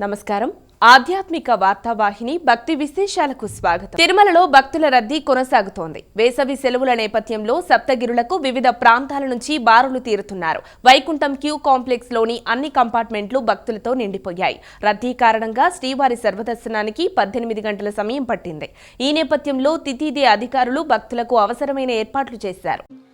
నమస్కారం. ఆధ్యాత్మిక వార్తావాహిని భక్తి విశేషాలకు స్వాగతం. తిరుమలలో భక్తుల రద్దీ కొనసాగుతోంది. వేసవి సెలవుల నేపథ్యంలో సప్తగిరులకు వివిధ ప్రాంతాల నుంచి బారులు తీరుతున్నారు. వైకుంఠం క్యూ కాంప్లెక్స్లోని అన్ని కంపార్ట్మెంట్లు భక్తులతో నిండిపోయాయి. రద్దీ కారణంగా శ్రీవారి సర్వదర్శనానికి పద్దెనిమిది గంటల సమయం పట్టింది. ఈ నేపథ్యంలో తితిదే అధికారులు భక్తులకు అవసరమైన ఏర్పాట్లు చేశారు.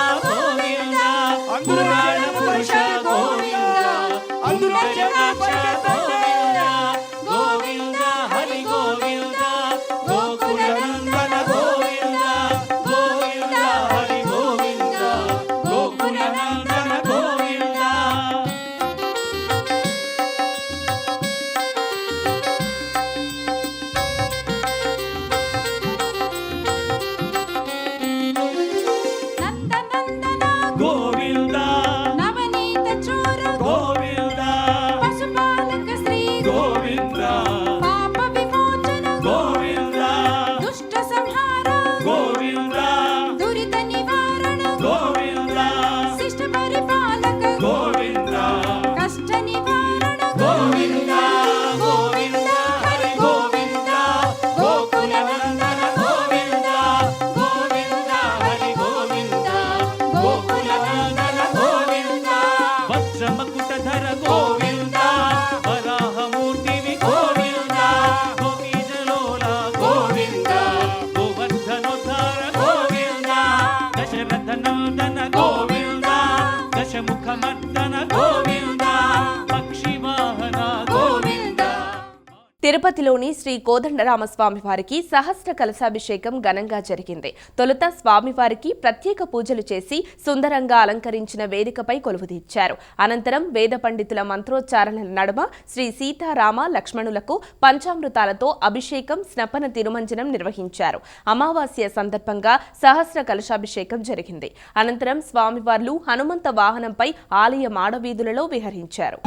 తిరుపతిలోని శ్రీ కోదండరామస్వామి వారికి సహస్ర కలశాభిషేకం ఘనంగా జరిగింది. తొలుత స్వామివారికి ప్రత్యేక పూజలు చేసి సుందరంగా అలంకరించిన వేదికపై కొలువుదీర్చారు. అనంతరం వేద పండితుల మంత్రోచ్చారణల నడుమ శ్రీ సీతారామ లక్ష్మణులకు పంచామృతాలతో అభిషేకం స్నపన తిరుమంజనం నిర్వహించారు. అమావాస్య సందర్భంగా సహస్ర కలశాభిషేకం జరిగింది. అనంతరం స్వామివార్లు హనుమంత వాహనంపై ఆలయ మాడవీధులలో విహరించారు.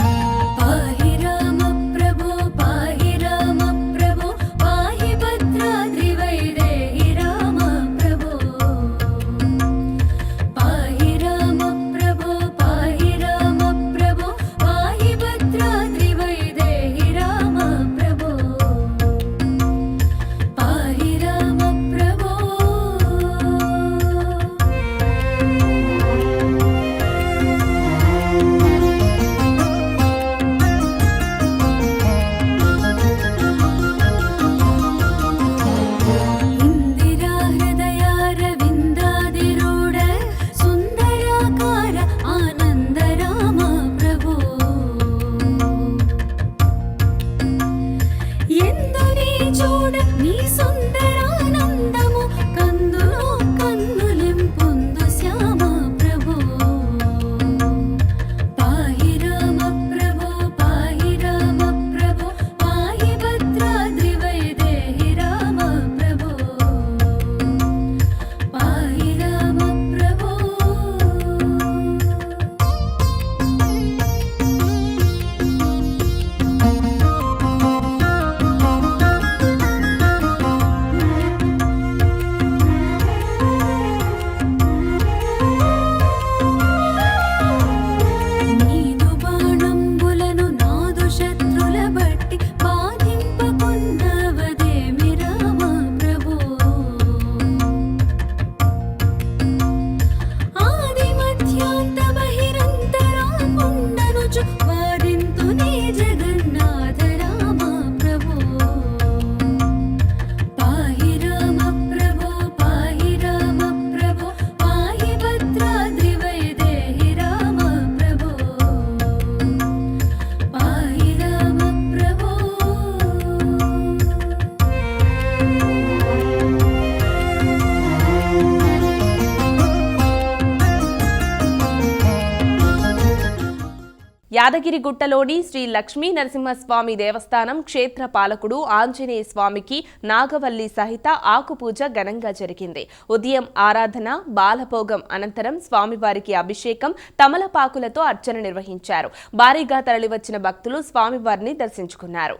యాదగిరిగుట్టలోని శ్రీ లక్ష్మీ నరసింహస్వామి దేవస్థానం క్షేత్ర పాలకుడు ఆంజనేయ స్వామికి నాగవల్లి సహిత ఆకుపూజ ఘనంగా జరిగింది. ఉదయం ఆరాధన బాలభోగం అనంతరం స్వామివారికి అభిషేకం తమలపాకులతో అర్చన నిర్వహించారు. భారీగా తరలివచ్చిన భక్తులు స్వామివారిని దర్శించుకున్నారు.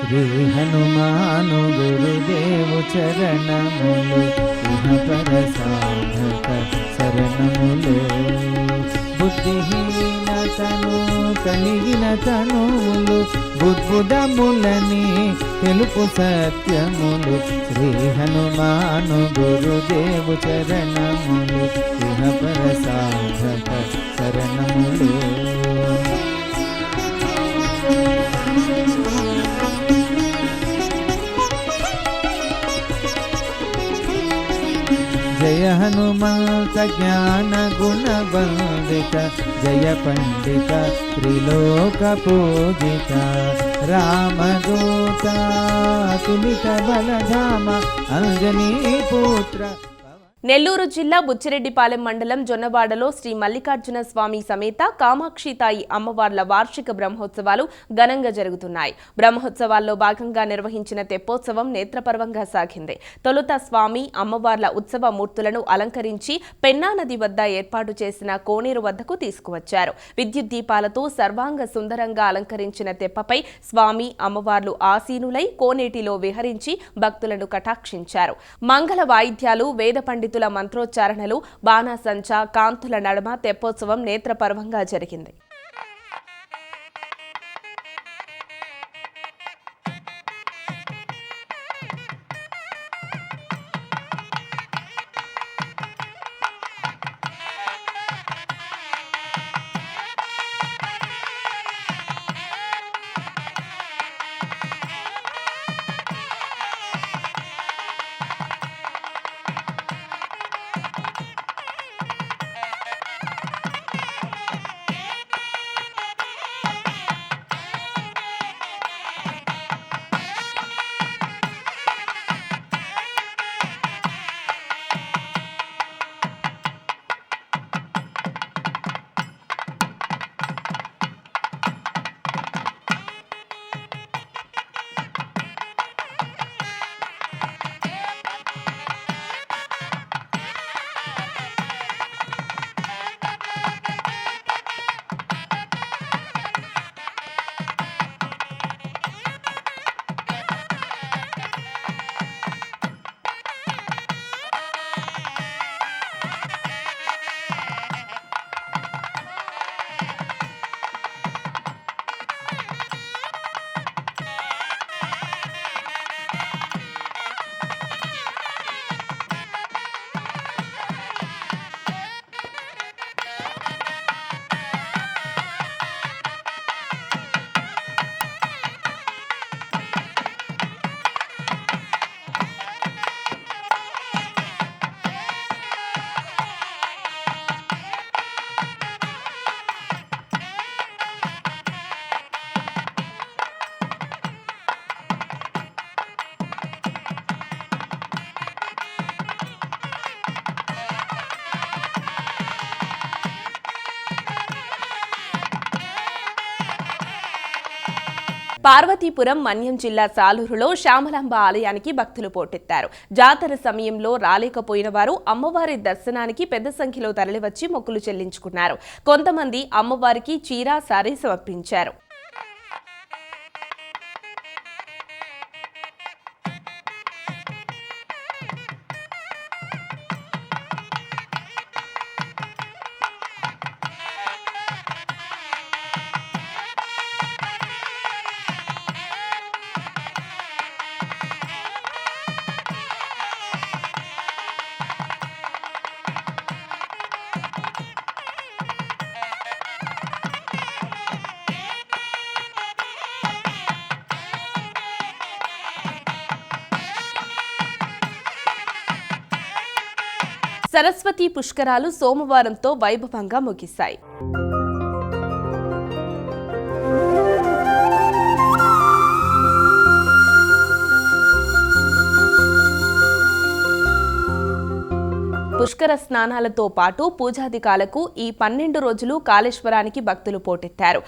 శ్రీ హనుమాను గురుదేవు చరణములు. ఇహపర సాధక శరణములు బుద్ధిహీనతను కలిగిన తనువులు బుద్బుదములని తెలుపు సత్యములు శ్రీ హనుమాను గురుదేవు చరణములు ఇహపర సాధక శరణములు जय हनुमंत ज्ञान गुण बंदित जय पंडित त्रिलोक पूजिता। रामदूता सुमित बलधामा अंजनी पुत्र నెల్లూరు జిల్లా బుచ్చిరెడ్డిపాలెం మండలం జొన్నవాడలో శ్రీ మల్లికార్జున స్వామి సమేత కామాక్షి తాయి అమ్మవార్ల వార్షిక బ్రహ్మోత్సవాలు ఘనంగా జరుగుతున్నాయి. బ్రహ్మోత్సవాల్లో భాగంగా నిర్వహించిన తెప్పోత్సవం నేత్రపర్వంగా సాగింది. తొలుత స్వామి అమ్మవార్ల ఉత్సవ మూర్తులను అలంకరించి పెన్నా నది వద్ద ఏర్పాటు చేసిన కోనేరు వద్దకు తీసుకువచ్చారు. విద్యుత్ దీపాలతో సర్వాంగ సుందరంగా అలంకరించిన తెప్పపై స్వామి అమ్మవార్లు ఆసీనులై కోనేటిలో విహరించి భక్తులను కటాక్షించారు. మంగళ వాయిద్యాలు వేద పండితుల మంత్రోచ్చారణలు బాణాసంచ కాంతుల నడమ తెప్పోత్సవం నేత్రపర్వంగా జరిగింది. పార్వతీపురం మన్యం జిల్లా సాలూరులో శ్యామలాంబ ఆలయానికి భక్తులు పోటెత్తారు. జాతర సమయంలో రాలేకపోయిన వారు అమ్మవారి దర్శనానికి పెద్ద సంఖ్యలో తరలివచ్చి మొక్కులు చెల్లించుకున్నారు. కొంతమంది అమ్మవారికి చీరా సారీ సమర్పించారు. సరస్వతి పుష్కరాలు సోమవారంతో వైభవంగా ముగిశాయి. పుష్కర స్నానాలతో పాటు పూజాధికాలకు ఈ పన్నెండు రోజులు కాళేశ్వరానికి భక్తులు పోటెత్తారు.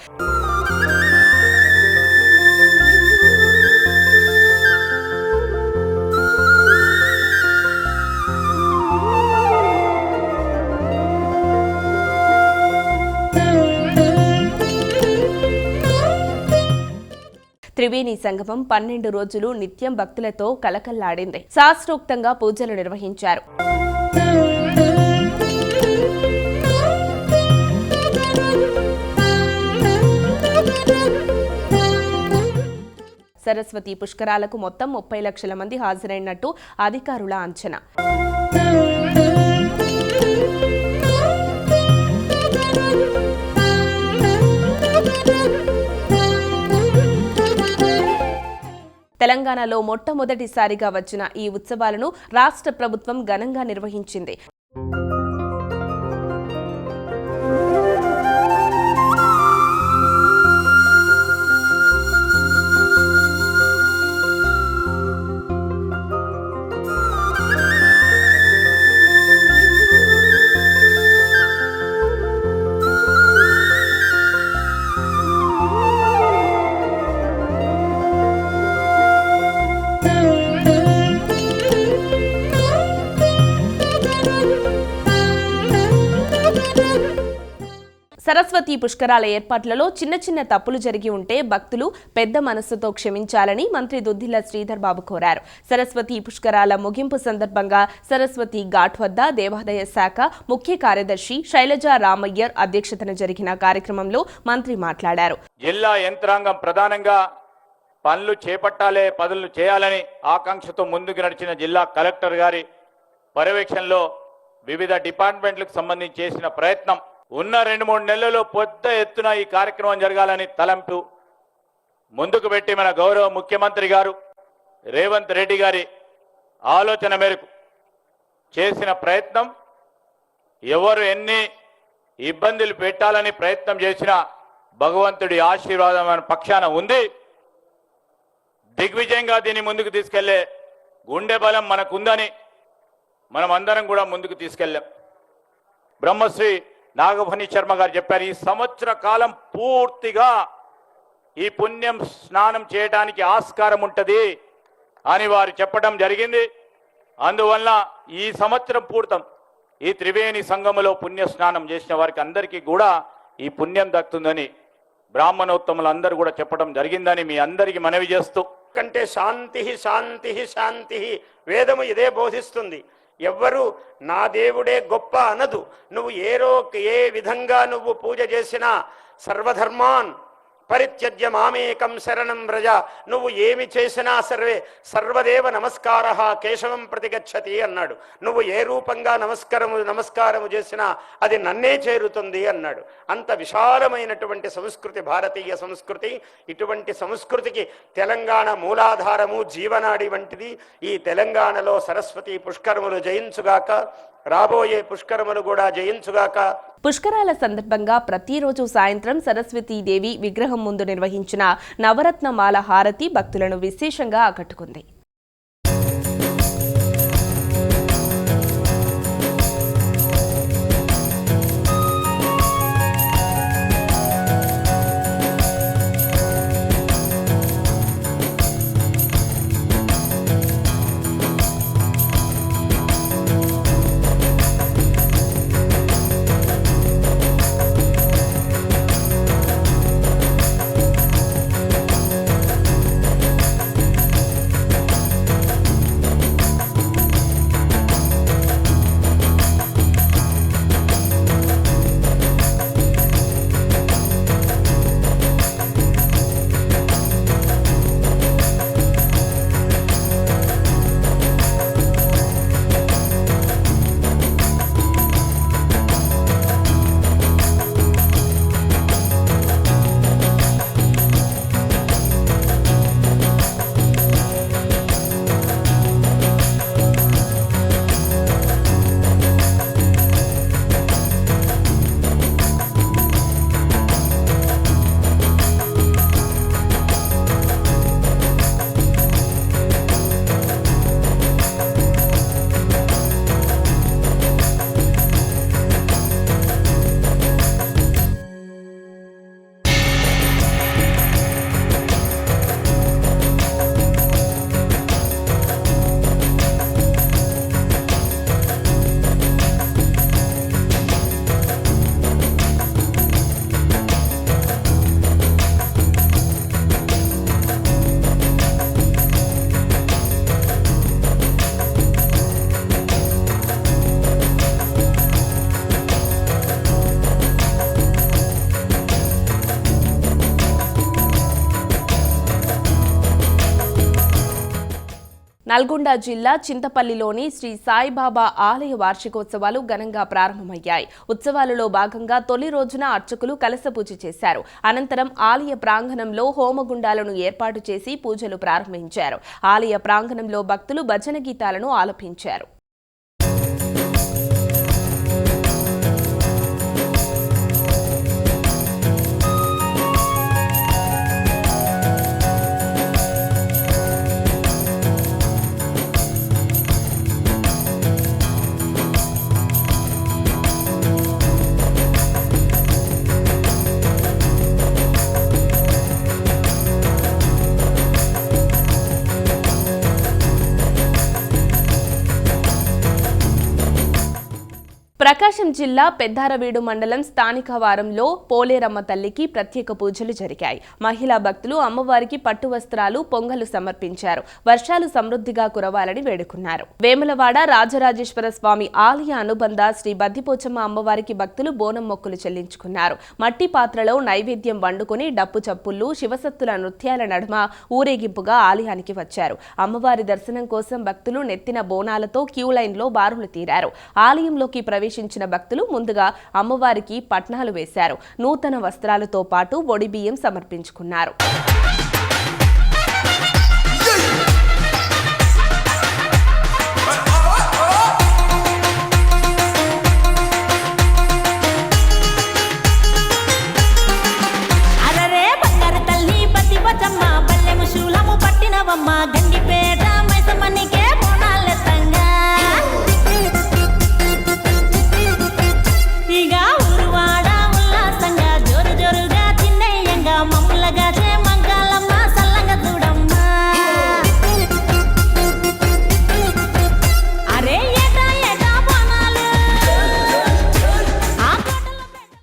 త్రివేణి సంగమం పన్నెండు రోజులు నిత్యం భక్తులతో కలకల్లాడింది. శాస్త్రోక్తంగా పూజలు నిర్వహించారు. సరస్వతి పుష్కరాలకు మొత్తం ముప్పై లక్షల మంది హాజరైనట్టు అధికారుల అంచనా. తెలంగాణలో మొట్టమొదటిసారిగా వచ్చిన ఈ ఉత్సవాలను రాష్ట్ర ప్రభుత్వం ఘనంగా నిర్వహించింది. సరస్వతి పుష్కరాల ఏర్పాట్లలో చిన్న చిన్న తప్పులు జరిగి ఉంటే భక్తులు పెద్ద మనస్సుతో క్షమించాలని మంత్రి దుద్దిల్ల శ్రీధర్ బాబు కోరారు. సరస్వతి పుష్కరాల ముగింపు సందర్భంగా సరస్వతి ఘాట్ వద్ద దేవాదాయ శాఖ ముఖ్య కార్యదర్శి శైలజ రామయ్యర్ అధ్యక్షతన జరిగిన కార్యక్రమంలో మంత్రి మాట్లాడారు. జిల్లా యంత్రాంగం ప్రధానంగా పనులు చేపట్టాలే పనులు చేయాలని ఆకాంక్షతో ముందుకు నడిచిన జిల్లా కలెక్టర్ గారి పర్యవేక్షణలో వివిధ డిపార్ట్మెంట్లకు సంబంధించి చేసిన ప్రయత్నం ఉన్న రెండు మూడు నెలల్లో పెద్ద ఎత్తున ఈ కార్యక్రమం జరగాలని తలంపు ముందుకు పెట్టి మన గౌరవ ముఖ్యమంత్రి గారు రేవంత్ రెడ్డి గారి ఆలోచన మేరకు చేసిన ప్రయత్నం ఎవరు ఎన్ని ఇబ్బందులు పెట్టాలని ప్రయత్నం చేసినా భగవంతుడి ఆశీర్వాదం మన పక్షాన ఉంది. దిగ్విజయంగా దీన్ని ముందుకు తీసుకెళ్ళే గుండె బలం మనకుందని మనం అందరం కూడా ముందుకు తీసుకెళ్ళాం. బ్రహ్మశ్రీ నాగభని శర్మ గారు చెప్పారు ఈ సంవత్సర కాలం పూర్తిగా ఈ పుణ్యం స్నానం చేయడానికి ఆస్కారం ఉంటుంది అని వారు చెప్పడం జరిగింది. అందువల్ల ఈ సంవత్సరం పూర్తం ఈ త్రివేణి సంఘములో పుణ్య స్నానం చేసిన వారికి అందరికీ కూడా ఈ పుణ్యం దక్కుతుందని బ్రాహ్మణోత్తములు అందరూ కూడా చెప్పడం జరిగిందని మీ అందరికీ మనవి చేస్తూ కంటే శాంతి శాంతి శాంతి వేదము ఇదే బోధిస్తుంది. ఎవ్వరు నా దేవుడే గొప్ప అనదు. నువ్వు ఏ రో ఏ విధంగా నువ్వు పూజ చేసినా సర్వధర్మాన్ పరిత్యజ్య మామేకం శరణం వ్రజ. నువ్వు ఏమి చేసినా సర్వే సర్వదేవ నమస్కార కేశవం ప్రతిగచ్చతి అన్నాడు. నువ్వు ఏ రూపంగా నమస్కారము నమస్కారము చేసినా అది నన్నే చేరుతుంది అన్నాడు. అంత విశాలమైనటువంటి సంస్కృతి భారతీయ సంస్కృతి. ఇటువంటి సంస్కృతికి తెలంగాణ మూలాధారము జీవనాడి వంటిది. ఈ తెలంగాణలో సరస్వతి పుష్కరములు జయించుగాక రాబోయే పుష్కరములు కూడా జయించుగాక పుష్కరాల సందర్భంగా ప్రతిరోజు సాయంత్రం సరస్వతీదేవి విగ్రహం ముందు నిర్వహించిన నవరత్నమాల హారతి భక్తులను విశేషంగా ఆకట్టుకుంది. నల్గొండ జిల్లా చింతపల్లిలోని శ్రీ సాయిబాబా ఆలయ వార్షికోత్సవాలు ఘనంగా ప్రారంభమయ్యాయి. ఉత్సవాలలో భాగంగా తొలి రోజున అర్చకులు కలశ పూజ చేశారు. అనంతరం ఆలయ ప్రాంగణంలో హోమగుండాలను ఏర్పాటు చేసి పూజలు ప్రారంభించారు. ఆలయ ప్రాంగణంలో భక్తులు భజన గీతాలను ఆలపించారు. ప్రకాశం జిల్లా పెద్దారవీడు మండలం స్థానిక వారంలో పోలేరమ్మ తల్లికి ప్రత్యేక పూజలు జరిగాయి. మహిళా భక్తులు అమ్మవారికి పట్టు వస్త్రాలు పొంగలు సమర్పించారు. వర్షాలు సమృద్ధిగా కురవాలని వేడుకున్నారు. వేములవాడ రాజరాజేశ్వర స్వామి ఆలయ అనుబంధ శ్రీ బద్దిపోచమ్మ అమ్మవారికి భక్తులు బోనం మొక్కులు చెల్లించుకున్నారు. మట్టి పాత్రలో నైవేద్యం వండుకొని డప్పు చప్పుళ్ళు శివసత్తుల నృత్యాల నడుమ ఊరేగింపుగా ఆలయానికి వచ్చారు. అమ్మవారి దర్శనం కోసం భక్తులు నెత్తిన బోనాలతో క్యూ లైన్లో బారులు తీరారు. ఆలయంలోకి దర్శించిన భక్తులు ముందుగా అమ్మవారికి పట్నాలు వేశారు. నూతన వస్త్రాలతో పాటు ఒడి బియ్యం సమర్పించుకున్నారు.